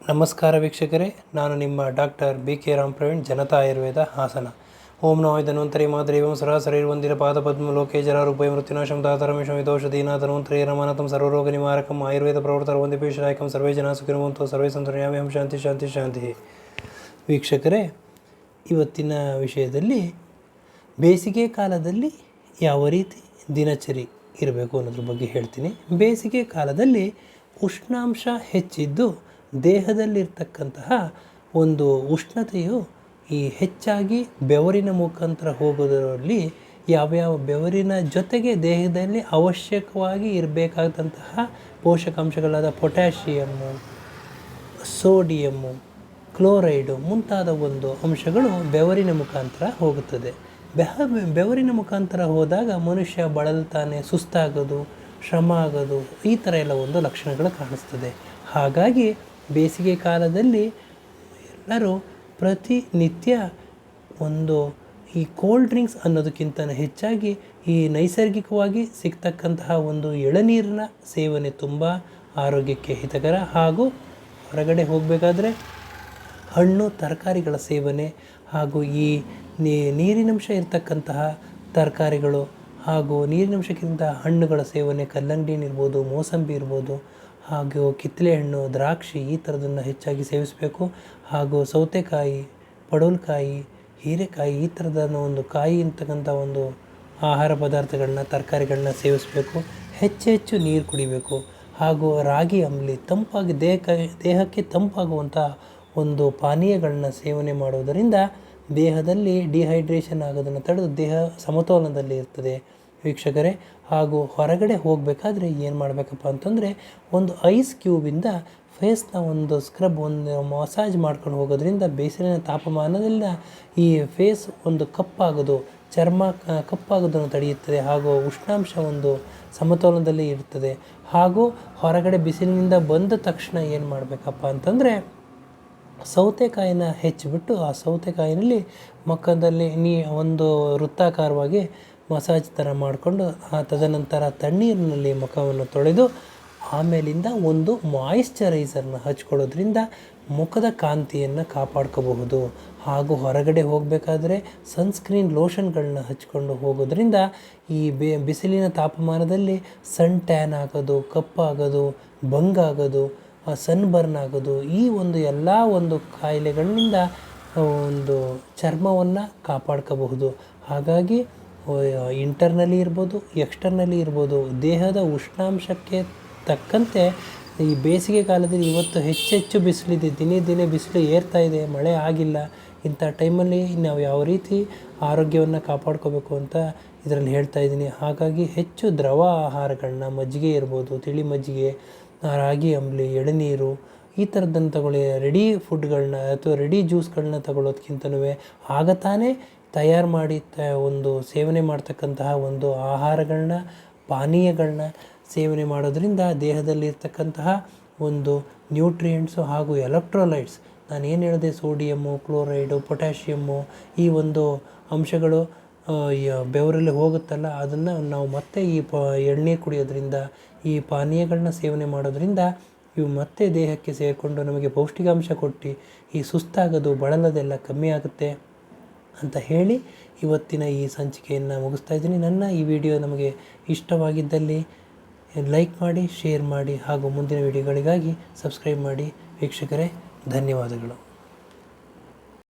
ನಮಸ್ಕಾರ ವೀಕ್ಷಕರೇ, ನಾನು ನಿಮ್ಮ doctor B K Ram Praveen, Janata Ayurveda Hassan. ಓಂ ನೋಯ್ ಧನ್ವಂತರಿ ಮಾದ್ರೇವಂ ಸರಾಸರಿ ವಂದಿರ ಪಾದ ಪದ್ಮ ಜರಾರು ಉಭಯ ಮೃತ್ಯುನಾಶಂ ದಾತರಮೇಶಂ ವಿದೋಷಧೀನ ಧನ್ವಂತರಿ ರಮಾನತಂ ಸರ್ವರೋಗ ನಿವಾರಕಂ ಆಯುರ್ವೇದ ಪ್ರವರ್ತರ ವಂದಿಪೇಶನಾಯಕಂ ಸರ್ವೇ ಜನ ಸುಖಿನುವಂತು ಸರ್ವೇ ಸಂತುರ್ಯಾಮ್ಯಹಂ ಶಾಂತಿ ಶಾಂತಿ ಶಾಂತಿ. ವೀಕ್ಷಕರೇ, ಇವತ್ತಿನ ವಿಷಯದಲ್ಲಿ ಬೇಸಿಗೆ ಕಾಲದಲ್ಲಿ ಯಾವ ರೀತಿ ದಿನಚರಿ ಇರಬೇಕು ಅನ್ನೋದ್ರ ಬಗ್ಗೆ ಹೇಳ್ತೀನಿ. ಬೇಸಿಗೆ ಕಾಲದಲ್ಲಿ ಉಷ್ಣಾಂಶ ಹೆಚ್ಚಿದ್ದು ದೇಹದಲ್ಲಿರ್ತಕ್ಕಂತಹ ಒಂದು ಉಷ್ಣತೆಯು ಈ ಹೆಚ್ಚಾಗಿ ಬೆವರಿನ ಮುಖಾಂತರ ಹೋಗೋದರಲ್ಲಿ ಯಾವ್ಯಾವ ಬೆವರಿನ ಜೊತೆಗೆ ದೇಹದಲ್ಲಿ ಅವಶ್ಯಕವಾಗಿ ಇರಬೇಕಾದಂತಹ ಪೋಷಕಾಂಶಗಳಾದ ಪೊಟ್ಯಾಷಿಯಮ್ಮು ಸೋಡಿಯಮ್ಮು ಕ್ಲೋರೈಡು ಮುಂತಾದ ಒಂದು ಅಂಶಗಳು ಬೆವರಿನ ಮುಖಾಂತರ ಹೋಗುತ್ತದೆ. ಬೆಹ, ಬೆವರಿನ ಮುಖಾಂತರ ಹೋದಾಗ ಮನುಷ್ಯ ಬಳಲ್ತಾನೆ, ಸುಸ್ತಾಗೋದು, ಶ್ರಮ ಆಗೋದು, ಈ ಥರ ಎಲ್ಲ ಒಂದು ಲಕ್ಷಣಗಳು ಕಾಣಿಸ್ತದೆ. ಹಾಗಾಗಿ ಬೇಸಿಗೆ ಕಾಲದಲ್ಲಿ ಎಲ್ಲರೂ ಪ್ರತಿನಿತ್ಯ ಒಂದು ಈ ಕೋಲ್ಡ್ ಡ್ರಿಂಕ್ಸ್ ಅನ್ನೋದಕ್ಕಿಂತ ಹೆಚ್ಚಾಗಿ ಈ ನೈಸರ್ಗಿಕವಾಗಿ ಸಿಗ್ತಕ್ಕಂತಹ ಒಂದು ಎಳನೀರಿನ ಸೇವನೆ ತುಂಬ ಆರೋಗ್ಯಕ್ಕೆ ಹಿತಕರ. ಹಾಗೂ ಹೊರಗಡೆ ಹೋಗಬೇಕಾದ್ರೆ ಹಣ್ಣು, ತರಕಾರಿಗಳ ಸೇವನೆ ಹಾಗೂ ಈ ನೀರಿನಂಶ ಇರತಕ್ಕಂತಹ ತರಕಾರಿಗಳು ಹಾಗೂ ನೀರಿನಂಶಕ್ಕಿಂತ ಹಣ್ಣುಗಳ ಸೇವನೆ, ಕಲ್ಲಂಗಡಿ ಇರ್ಬೋದು, ಮೋಸಂಬಿ ಇರ್ಬೋದು ಹಾಗೂ ಕಿತ್ತಳೆ ಹಣ್ಣು ದ್ರಾಕ್ಷಿ ಈ ಥರದನ್ನು ಹೆಚ್ಚಾಗಿ ಸೇವಿಸಬೇಕು. ಹಾಗೂ ಸೌತೆಕಾಯಿ, ಪಡವಲಕಾಯಿ, ಹೀರೆಕಾಯಿ ಈ ಥರದ ಒಂದು ಕಾಯಿ ಅಂತಕ್ಕಂಥ ಒಂದು ಆಹಾರ ಪದಾರ್ಥಗಳನ್ನ, ತರಕಾರಿಗಳನ್ನ ಸೇವಿಸಬೇಕು. ಹೆಚ್ಚು ಹೆಚ್ಚು ನೀರು ಕುಡಿಬೇಕು. ಹಾಗೂ ರಾಗಿ, ಅಂಬಲಿ ತಂಪಾಗಿ ದೇಹಕ್ಕೆ ದೇಹಕ್ಕೆ ತಂಪಾಗುವಂಥ ಒಂದು ಪಾನೀಯಗಳನ್ನ ಸೇವನೆ ಮಾಡುವುದರಿಂದ ದೇಹದಲ್ಲಿ ಡಿಹೈಡ್ರೇಷನ್ ಆಗೋದನ್ನು ತಡೆದು ದೇಹ ಸಮತೋಲನದಲ್ಲಿ ಇರ್ತದೆ. ವೀಕ್ಷಕರೇ. ಹಾಗೂ ಹೊರಗಡೆ ಹೋಗಬೇಕಾದ್ರೆ ಏನು ಮಾಡಬೇಕಪ್ಪ ಅಂತಂದರೆ ಒಂದು ಐಸ್ ಕ್ಯೂಬಿಂದ ಫೇಸ್ನ ಒಂದು ಸ್ಕ್ರಬ್ ಒಂದು ಮಸಾಜ್ ಮಾಡ್ಕೊಂಡು ಹೋಗೋದ್ರಿಂದ ಬೇಸಿಲಿನ ತಾಪಮಾನದಿಂದ ಈ ಫೇಸ್ ಒಂದು ಕಪ್ಪಾಗೋದು, ಚರ್ಮ ಕಪ್ಪಾಗೋದನ್ನು ತಡೆಯುತ್ತದೆ ಹಾಗೂ ಉಷ್ಣಾಂಶ ಒಂದು ಸಮತೋಲನದಲ್ಲಿ ಇರ್ತದೆ. ಹಾಗೂ ಹೊರಗಡೆ ಬಿಸಿಲಿನಿಂದ ಬಂದ ತಕ್ಷಣ ಏನು ಮಾಡಬೇಕಪ್ಪ ಅಂತಂದರೆ ಸೌತೆಕಾಯಿನ ಹೆಚ್ಚಿಬಿಟ್ಟು ಆ ಸೌತೆಕಾಯಿನಲ್ಲಿ ಮುಖದಲ್ಲಿ ನೀ ಒಂದು ವೃತ್ತಾಕಾರವಾಗಿ ಮಸಾಜ್ ಥರ ಮಾಡಿಕೊಂಡು, ಆ ತದನಂತರ ತಣ್ಣೀರಿನಲ್ಲಿ ಮುಖವನ್ನು ತೊಳೆದು, ಆಮೇಲಿಂದ ಒಂದು ಮಾಯಿಶ್ಚರೈಸರ್ನ ಹಚ್ಕೊಳ್ಳೋದ್ರಿಂದ ಮುಖದ ಕಾಂತಿಯನ್ನು ಕಾಪಾಡ್ಕೋಬಹುದು. ಹಾಗೂ ಹೊರಗಡೆ ಹೋಗಬೇಕಾದ್ರೆ ಸನ್ಸ್ಕ್ರೀನ್ ಲೋಷನ್ಗಳನ್ನ ಹಚ್ಕೊಂಡು ಹೋಗೋದ್ರಿಂದ ಈ ಬೇ, ಬಿಸಿಲಿನ ತಾಪಮಾನದಲ್ಲಿ ಸನ್ ಟ್ಯಾನ್ ಆಗೋದು ಕಪ್ಪಾಗೋದು ಬಂಗಾಗೋದು ಸನ್ ಬರ್ನ್ ಆಗೋದು, ಈ ಒಂದು ಎಲ್ಲ ಒಂದು ಕಾಯಿಲೆಗಳಿಂದ ಒಂದು ಚರ್ಮವನ್ನು ಕಾಪಾಡ್ಕೋಬಹುದು. ಹಾಗಾಗಿ ಇಂಟರ್ನಲಿ ಇರ್ಬೋದು ಎಕ್ಸ್ಟರ್ನಲಿ ಇರ್ಬೋದು, ದೇಹದ ಉಷ್ಣಾಂಶಕ್ಕೆ ತಕ್ಕಂತೆ ಈ ಬೇಸಿಗೆ ಕಾಲದಲ್ಲಿ ಇವತ್ತು ಹೆಚ್ಚೆಚ್ಚು ಬಿಸಿಲಿದೆ, ದಿನೇ ದಿನೇ ಬಿಸಿಲು ಏರ್ತಾ ಇದೆ, ಮಳೆ ಆಗಿಲ್ಲ, ಇಂಥ ಟೈಮಲ್ಲಿ ನಾವು ಯಾವ ರೀತಿ ಆರೋಗ್ಯವನ್ನು ಕಾಪಾಡ್ಕೋಬೇಕು ಅಂತ ಇದರಲ್ಲಿ ಹೇಳ್ತಾ ಇದ್ದೀನಿ. ಹಾಗಾಗಿ ಹೆಚ್ಚು ದ್ರವ ಆಹಾರಗಳನ್ನ ಮಜ್ಜಿಗೆ ಇರ್ಬೋದು, ತಿಳಿ ಮಜ್ಜಿಗೆ ರಾಗಿ, ಅಂಬ್ಲಿ, ಎಳನೀರು, ಈ ಥರದ್ದನ್ನು ತಗೊಳ್ಳಿ. ರೆಡಿ ಫುಡ್ಗಳನ್ನ ಅಥವಾ ರೆಡಿ ಜ್ಯೂಸ್ಗಳನ್ನ ತಗೊಳ್ಳೋದ್ಕಿಂತನೂ ಆಗ ತಾನೇ ತಯಾರು ಮಾಡಿ ತ, ಒಂದು ಸೇವನೆ ಮಾಡ್ತಕ್ಕಂತಹ ಒಂದು ಆಹಾರಗಳನ್ನ ಪಾನೀಯಗಳನ್ನ ಸೇವನೆ ಮಾಡೋದರಿಂದ ದೇಹದಲ್ಲಿರ್ತಕ್ಕಂತಹ ಒಂದು ನ್ಯೂಟ್ರಿಯೆಂಟ್ಸು ಹಾಗೂ ಎಲೆಕ್ಟ್ರೋಲೈಟ್ಸ್, ನಾನು ಏನು ಹೇಳಿದೆ, ಸೋಡಿಯಮ್ಮು, ಕ್ಲೋರೈಡು, ಪೊಟ್ಯಾಷಿಯಮ್ಮು ಈ ಒಂದು ಅಂಶಗಳು ಬೆವರಲ್ಲಿ ಹೋಗುತ್ತಲ್ಲ, ಅದನ್ನು ನಾವು ಮತ್ತೆ ಈ ಪ, ಎಣ್ಣೆ ಕುಡಿಯೋದ್ರಿಂದ, ಈ ಪಾನೀಯಗಳನ್ನ ಸೇವನೆ ಮಾಡೋದರಿಂದ ಇವು ಮತ್ತೆ ದೇಹಕ್ಕೆ ಸೇರಿಕೊಂಡು ನಮಗೆ ಪೌಷ್ಟಿಕಾಂಶ ಕೊಟ್ಟು ಈ ಸುಸ್ತಾಗೋದು, ಬಳಲದೆಲ್ಲ ಕಮ್ಮಿ ಆಗುತ್ತೆ. ಅಂತ ಹೇಳಿ ಇವತ್ತಿನ ಈ ಸಂಚಿಕೆಯನ್ನು ಮುಗಿಸ್ತಾ ಇದ್ದೀನಿ. ನನ್ನ ಈ ವಿಡಿಯೋ ನಮಗೆ ಇಷ್ಟವಾಗಿದ್ದಲ್ಲಿ ಲೈಕ್ ಮಾಡಿ, ಶೇರ್ ಮಾಡಿ ಹಾಗೂ ಮುಂದಿನ ವಿಡಿಯೋಗಳಿಗಾಗಿ ಸಬ್ಸ್ಕ್ರೈಬ್ ಮಾಡಿ. ವೀಕ್ಷಕರೇ, ಧನ್ಯವಾದಗಳು.